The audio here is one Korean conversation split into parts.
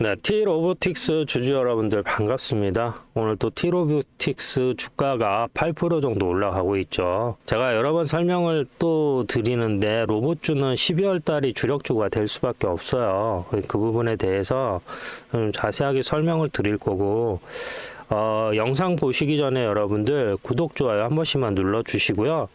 네, T로보틱스 주주 여러분들 반갑습니다. 오늘 또 T로보틱스 주가가 8% 정도 올라가고 있죠. 제가 여러 번 설명을 또 드리는데 로봇주는 12월 달이 주력주가 될 수밖에 없어요. 그 부분에 대해서 좀 자세하게 설명을 드릴 거고 어, 영상 보시기 전에 여러분들 구독, 좋아요 한 번씩만 눌러주시고요.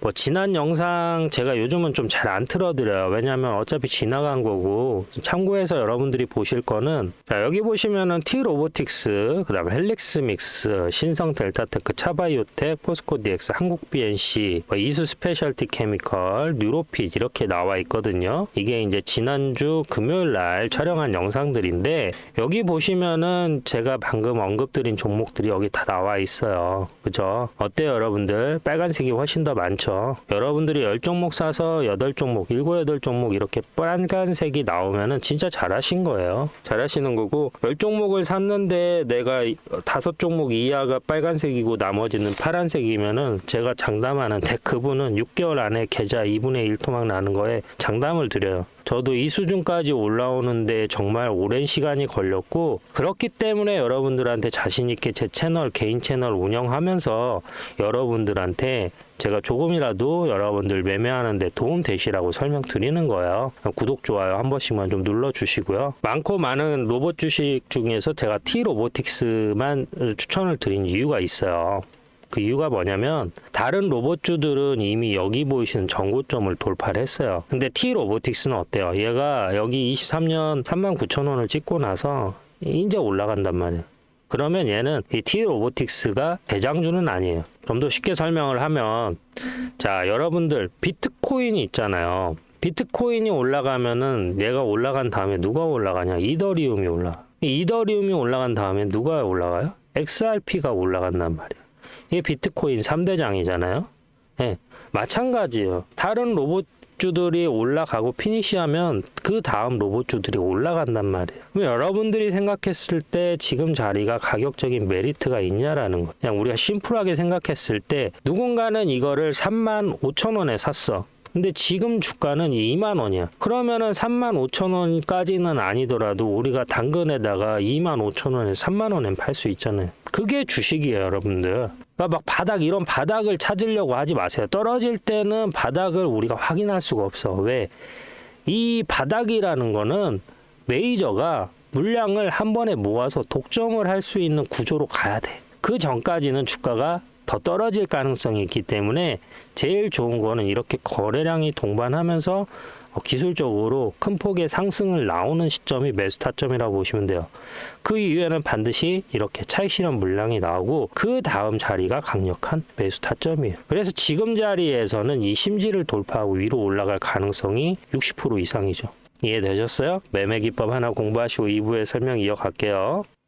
뭐, 지난 영상 제가 요즘은 좀 잘 안 틀어드려요. 왜냐하면 어차피 지나간 거고, 참고해서 여러분들이 보실 거는, 자, 여기 보시면은 T 로보틱스, 그 다음에 헬릭스 믹스, 신성 델타테크, 차바이오텍, 포스코 DX, 한국 BNC, 뭐 이수 스페셜티 케미컬, 뉴로핏 이렇게 나와 있거든요. 이게 이제 지난주 금요일 날 촬영한 영상들인데, 여기 보시면은 제가 방금 언급드린 종목들이 여기 다 나와 있어요. 그죠? 어때요, 여러분들? 빨간색이 훨씬 더 많죠? 여러분들이 10종목 사서 8종목, 7, 8종목 이렇게 빨간색이 나오면은 진짜 잘하신 거예요. 잘하시는 거고, 10종목을 샀는데 내가 5종목 이하가 빨간색이고 나머지는 파란색이면은 제가 장담하는데 그분은 6개월 안에 계좌 2분의 1 토막 나는 거에 장담을 드려요. 저도 이 수준까지 올라오는데 정말 오랜 시간이 걸렸고 그렇기 때문에 여러분들한테 자신 있게 제 채널 개인 채널 운영하면서 여러분들한테 제가 조금이라도 여러분들 매매하는 데 도움 되시라고 설명드리는 거예요. 구독 좋아요 한 번씩만 좀 눌러 주시고요. 많고 많은 로봇 주식 중에서 제가 T 로보틱스만 추천을 드린 이유가 있어요. 그 이유가 뭐냐면 다른 로봇주들은 이미 여기 보이시는 전고점을 돌파를 했어요. 근데 T 로보틱스는 어때요? 얘가 여기 23년 39,000원을 찍고 나서 이제 올라간단 말이에요. 그러면 얘는 이 T 로보틱스가 대장주는 아니에요. 좀 더 쉽게 설명을 하면 자, 여러분들 비트코인이 있잖아요. 비트코인이 올라가면은 얘가 올라간 다음에 누가 올라가냐? 이더리움이 올라. 이 이더리움이 올라간 다음에 누가 올라가요? XRP가 올라간단 말이에요. 이게 비트코인 3대장이잖아요. 예. 마찬가지예요. 다른 로봇 주들이 올라가고 피니시하면 그 다음 로봇주들이 올라간단 말이에요. 여러분들이 생각했을 때 지금 자리가 가격적인 메리트가 있냐라는 거. 그냥 우리가 심플하게 생각했을 때 누군가는 이거를 3만 5천 원에 샀어. 근데 지금 주가는 2만 원이야. 그러면은 3만 5천 원까지는 아니더라도 우리가 당근에다가 2만 5천 원에 3만 원에 팔수 있잖아요. 그게 주식이에요, 여러분들. 그러니까 막 바닥 이런 바닥을 찾으려고 하지 마세요. 떨어질 때는 바닥을 우리가 확인할 수가 없어. 왜? 이 바닥이라는 거는 메이저가 물량을 한 번에 모아서 독점을 할 수 있는 구조로 가야 돼. 그 전까지는 주가가 더 떨어질 가능성이 있기 때문에 제일 좋은 거는 이렇게 거래량이 동반하면서 어, 기술적으로 큰 폭의 상승을 나오는 시점이 매수 타점이라고 보시면 돼요. 그 이후에는 반드시 이렇게 차익 실현 물량이 나오고 그 다음 자리가 강력한 매수 타점이에요. 그래서 지금 자리에서는 이 심지를 돌파하고 위로 올라갈 가능성이 60% 이상이죠. 이해되셨어요? 매매 기법 하나 공부하시고 2부에 설명 이어갈게요.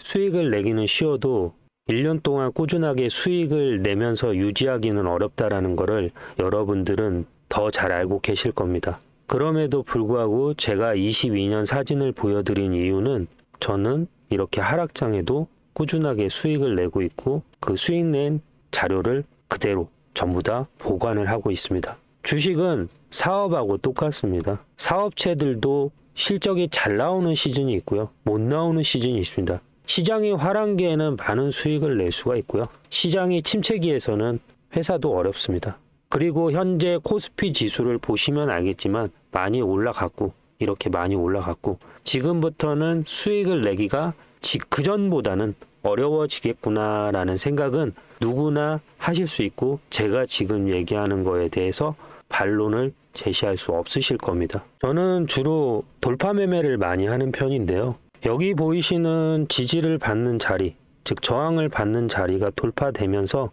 수익을 내기는 쉬워도 1년 동안 꾸준하게 수익을 내면서 유지하기는 어렵다라는 것을 여러분들은 더 잘 알고 계실 겁니다. 그럼에도 불구하고 제가 22년 사진을 보여드린 이유는 저는 이렇게 하락장에도 꾸준하게 수익을 내고 있고 그 수익 낸 자료를 그대로 전부 다 보관을 하고 있습니다. 주식은 사업하고 똑같습니다. 사업체들도 실적이 잘 나오는 시즌이 있고요. 못 나오는 시즌이 있습니다. 시장이 화랑기에는 많은 수익을 낼 수가 있고요. 시장이 침체기에서는 회사도 어렵습니다. 그리고 현재 코스피 지수를 보시면 알겠지만 많이 올라갔고 이렇게 많이 올라갔고 지금부터는 수익을 내기가 그 전보다는 어려워지겠구나라는 생각은 누구나 하실 수 있고 제가 지금 얘기하는 거에 대해서 반론을 제시할 수 없으실 겁니다. 저는 주로 돌파 매매를 많이 하는 편인데요. 여기 보이시는 지지를 받는 자리, 즉 저항을 받는 자리가 돌파되면서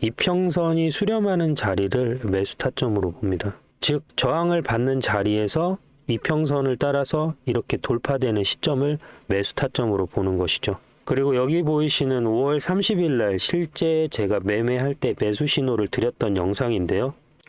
이평선이 수렴하는 자리를 매수 타점으로 봅니다. 즉 저항을 받는 자리에서 이평선을 따라서 이렇게 돌파되는 시점을 매수 타점으로 보는 것이죠. 그리고 여기 보이시는 5월 30일 날 실제 제가 매매할 때 매수 신호를 드렸던 영상인데요.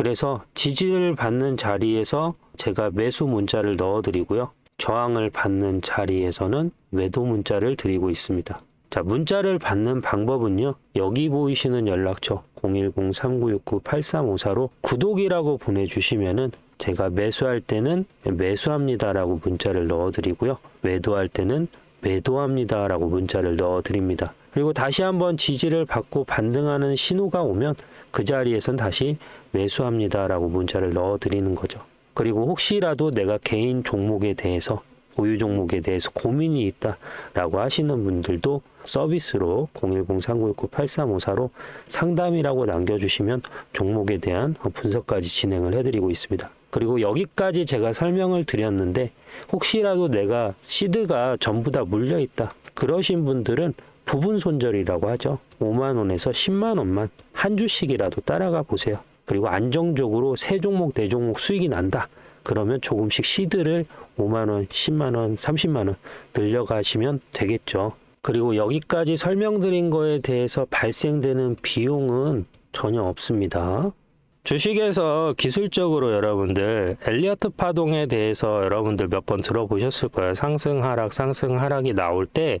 그래서 지지를 받는 자리에서 제가 매수 문자를 넣어 드리고요. 저항을 받는 자리에서는 매도 문자를 드리고 있습니다. 자, 문자를 받는 방법은요. 여기 보이시는 연락처 010-3969-8354로 구독이라고 보내주시면은 제가 매수할 때는 매수합니다라고 문자를 넣어 드리고요. 매도할 때는 매도합니다라고 문자를 넣어 드립니다. 그리고 다시 한번 지지를 받고 반등하는 신호가 오면 그 자리에선 다시 매수합니다 라고 문자를 넣어 드리는 거죠. 그리고 혹시라도 내가 개인 종목에 대해서 보유 종목에 대해서 고민이 있다 라고 하시는 분들도 서비스로 010-3969-8354로 상담이라고 남겨주시면 종목에 대한 분석까지 진행을 해드리고 있습니다. 그리고 여기까지 제가 설명을 드렸는데 혹시라도 내가 시드가 전부 다 물려 있다 그러신 분들은 부분 손절이라고 하죠. 5만 원에서 10만 원만 한 주씩이라도 따라가 보세요. 그리고 안정적으로 세 종목 네 종목 수익이 난다. 그러면 조금씩 시드를 5만 원, 10만 원, 30만 원 늘려가시면 되겠죠. 그리고 여기까지 설명드린 거에 대해서 발생되는 비용은 전혀 없습니다. 주식에서 기술적으로 여러분들 엘리어트 파동에 대해서 여러분들 몇 번 들어보셨을 거예요. 상승 하락 상승 하락이 나올 때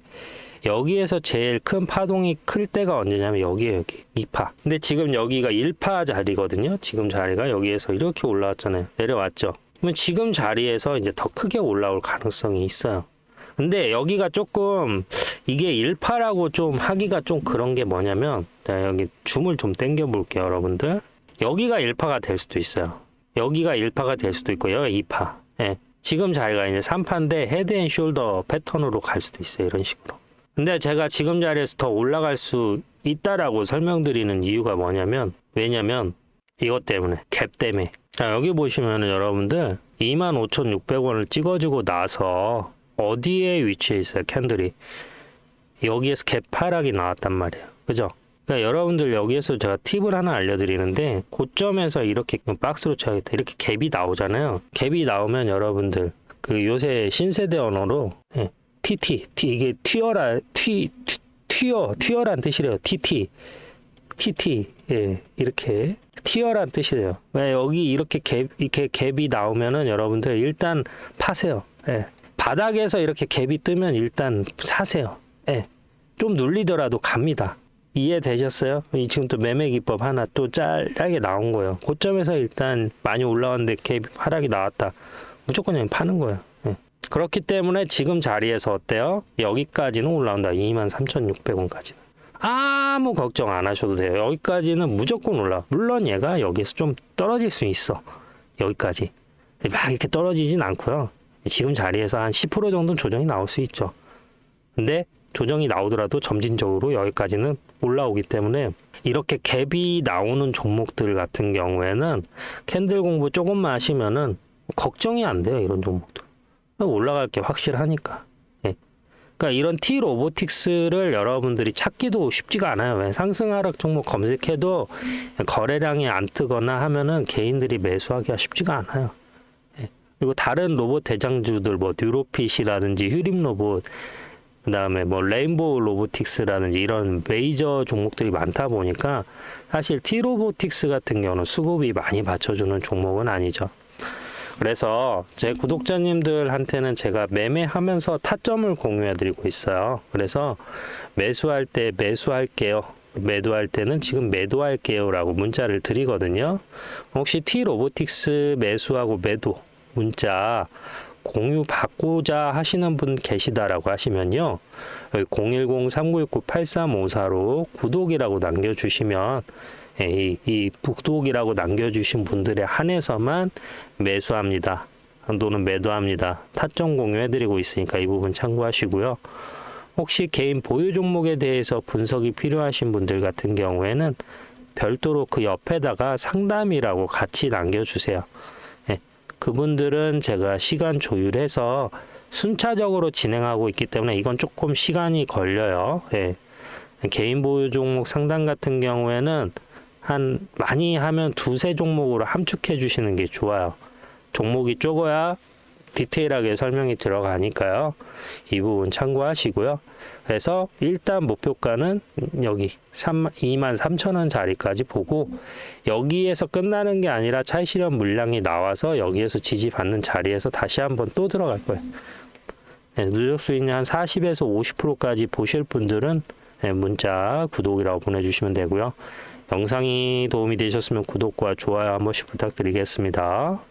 여기에서 제일 큰 파동이 클 때가 언제냐면 여기에 여기 2파. 근데 지금 여기가 1파 자리거든요. 지금 자리가 여기에서 이렇게 올라왔잖아요. 내려왔죠. 그러면 지금 자리에서 이제 더 크게 올라올 가능성이 있어요. 근데 여기가 조금 이게 1파라고 좀 하기가 좀 그런 게 뭐냐면 자, 여기 줌을 좀 당겨 볼게요, 여러분들. 여기가 1파가 될 수도 있어요. 여기가 1파가 될 수도 있고 여기 2파. 예. 지금 자리가 이제 3파인데 헤드 앤 숄더 패턴으로 갈 수도 있어요. 이런 식으로. 근데 제가 지금 자리에서 더 올라갈 수 있다라고 설명드리는 이유가 뭐냐면 왜냐면 이것 때문에 갭 때문에 자 여기 보시면은 여러분들 25,600원을 찍어주고 나서 어디에 위치해 있어요 캔들이 여기에서 갭 하락이 나왔단 말이에요 그죠 그러니까 여러분들 여기에서 제가 팁을 하나 알려드리는데 고점에서 이렇게 박스로 쳐야겠다. 이렇게 갭이 나오잖아요. 갭이 나오면 여러분들 그 요새 신세대 언어로 예, TT T 이게 튀어라 튀 튀- 튀어 튀어란 뜻이래요. TT TT 예 이렇게 튀어란 뜻이래요. 왜 여기 이렇게 갭 이렇게 갭이 나오면은 여러분들 일단 파세요. 예 바닥에서 이렇게 갭이 뜨면 일단 사세요. 예 좀 눌리더라도 갑니다. 이해되셨어요? 이 지금 또 매매 기법 하나 또 짤, 짧게 나온 거예요. 고점에서 일단 많이 올라왔는데 갭 하락이 나왔다. 무조건 그냥 파는 거예요. 예. 그렇기 때문에 지금 자리에서 어때요? 여기까지는 올라온다. 23,600원까지. 아무 걱정 안 하셔도 돼요. 여기까지는 무조건 올라. 물론 얘가 여기서 좀 떨어질 수 있어. 여기까지. 막 이렇게 떨어지진 않고요. 지금 자리에서 한 10% 정도 조정이 나올 수 있죠. 근데 조정이 나오더라도 점진적으로 여기까지는 올라오기 때문에 이렇게 갭이 나오는 종목들 같은 경우에는 캔들 공부 조금만 하시면은 걱정이 안 돼요 이런 종목들. 올라갈 게 확실하니까. 예. 그러니까 이런 T 로보틱스를 여러분들이 찾기도 쉽지가 않아요. 왜? 상승 하락 종목 검색해도 거래량이 안 뜨거나 하면은 개인들이 매수하기가 쉽지가 않아요. 예. 그리고 다른 로봇 대장주들 뭐 뉴로핏이라든지 휴림 로봇 그 다음에 뭐 레인보우 로보틱스라든지 이런 메이저 종목들이 많다 보니까 사실 T 로보틱스 같은 경우는 수급이 많이 받쳐주는 종목은 아니죠. 그래서 제 구독자님들한테는 제가 매매하면서 타점을 공유해 드리고 있어요. 그래서 매수할 때 매수할게요. 매도할 때는 지금 매도할게요라고 문자를 드리거든요. 혹시 T 로보틱스 매수하고 매도 문자 공유 받고자 하시는 분 계시다라고 하시면요. 010-3969-8354로 구독이라고 남겨주시면 예, 이, 이 구독이라고 남겨주신 분들에 한해서만 매수합니다. 또는 매도합니다. 타점 공유해드리고 있으니까 이 부분 참고하시고요. 혹시 개인 보유 종목에 대해서 분석이 필요하신 분들 같은 경우에는 별도로 그 옆에다가 상담이라고 같이 남겨주세요. 예, 그분들은 제가 시간 조율해서 순차적으로 진행하고 있기 때문에 이건 조금 시간이 걸려요. 예. 개인 보유 종목 상담 같은 경우에는 한 많이 하면 두세 종목으로 함축해 주시는 게 좋아요. 종목이 적어야 디테일하게 설명이 들어가니까요. 이 부분 참고하시고요. 그래서 일단 목표가는 여기 3, 2만 3천 원 자리까지 보고 여기에서 끝나는 게 아니라 차익 실현 물량이 나와서 여기에서 지지받는 자리에서 다시 한번 또 들어갈 거예요. 네, 누적 수익률 한 40에서 50%까지 보실 분들은 네, 문자 구독이라고 보내주시면 되고요. 영상이 도움이 되셨으면 구독과 좋아요 한 번씩 부탁드리겠습니다.